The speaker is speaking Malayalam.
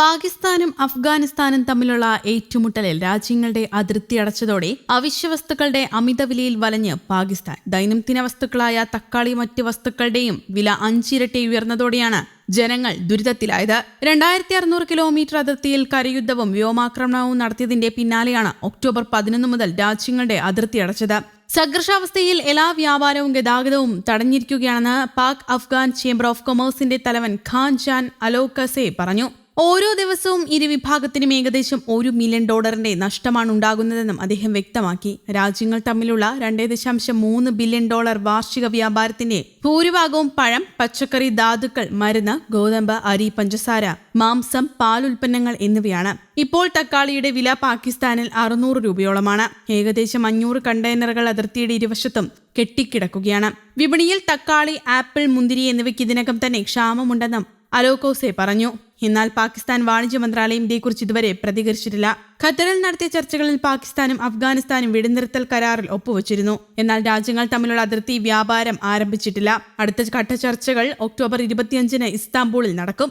പാകിസ്ഥാനും അഫ്ഗാനിസ്ഥാനും തമ്മിലുള്ള ഏറ്റുമുട്ടലിൽ രാജ്യങ്ങളുടെ അതിർത്തി അടച്ചതോടെ അവശ്യവസ്തുക്കളുടെ അമിത വിലയിൽ വലഞ്ഞ് പാകിസ്ഥാൻ. ദൈനംദിന വസ്തുക്കളായ തക്കാളി മറ്റ് വസ്തുക്കളുടെയും വില അഞ്ചിരട്ടി ഉയർന്നതോടെയാണ് ജനങ്ങൾ ദുരിതത്തിലായത്. രണ്ടായിരത്തി അറുന്നൂറ് കിലോമീറ്റർ അതിർത്തിയിൽ കരയുദ്ധവും വ്യോമാക്രമണവും നടത്തിയതിന്റെ പിന്നാലെയാണ് ഒക്ടോബർ പതിനൊന്ന് മുതൽ രാജ്യങ്ങളുടെ അതിർത്തി അടച്ചത്. സംഘർഷാവസ്ഥയിൽ എല്ലാ വ്യാപാരവും ഗതാഗതവും തടഞ്ഞിരിക്കുകയാണെന്ന് പാക് അഫ്ഗാൻ ചേംബർ ഓഫ് കൊമേഴ്സിന്റെ തലവൻ ഖാൻ ജാൻ അലോകസെ പറഞ്ഞു. ഓരോ ദിവസവും ഇരു വിഭാഗത്തിനും ഏകദേശം ഒരു മില്യൺ ഡോളറിന്റെ നഷ്ടമാണ് ഉണ്ടാകുന്നതെന്നും അദ്ദേഹം വ്യക്തമാക്കി. രാജ്യങ്ങൾ തമ്മിലുള്ള രണ്ടേ ദശാംശം മൂന്ന് ബില്യൺ ഡോളർ വാർഷിക വ്യാപാരത്തിന്റെ ഭൂരിഭാഗവും പഴം പച്ചക്കറി ധാതുക്കൾ മരുന്ന് ഗോതമ്പ് അരി പഞ്ചസാര മാംസം പാലുൽപ്പന്നങ്ങൾ എന്നിവയാണ്. ഇപ്പോൾ തക്കാളിയുടെ വില പാകിസ്ഥാനിൽ അറുന്നൂറ് രൂപയോളമാണ്. ഏകദേശം അഞ്ഞൂറ് കണ്ടെയ്നറുകൾ അതിർത്തിയുടെ ഇരുവശത്തും കെട്ടിക്കിടക്കുകയാണ്. വിപണിയിൽ തക്കാളി ആപ്പിൾ മുന്തിരി എന്നിവയ്ക്ക് ഇതിനകം തന്നെ ക്ഷാമമുണ്ടെന്നും അലോക്കോസെ പറഞ്ഞു. എന്നാൽ പാകിസ്ഥാൻ വാണിജ്യ മന്ത്രാലയം ഇതേക്കുറിച്ച് ഇതുവരെ പ്രതികരിച്ചിട്ടില്ല. ഖത്തറിൽ നടത്തിയ ചർച്ചകളിൽ പാകിസ്ഥാനും അഫ്ഗാനിസ്ഥാനും വെടിനിർത്തൽ കരാറിൽ ഒപ്പുവച്ചിരുന്നു. എന്നാൽ രാജ്യങ്ങൾ തമ്മിലുള്ള അതിർത്തി വ്യാപാരം ആരംഭിച്ചിട്ടില്ല. അടുത്ത ഘട്ട ചർച്ചകൾ ഒക്ടോബർ ഇരുപത്തിയഞ്ചിന് ഇസ്താംബൂളിൽ നടക്കും.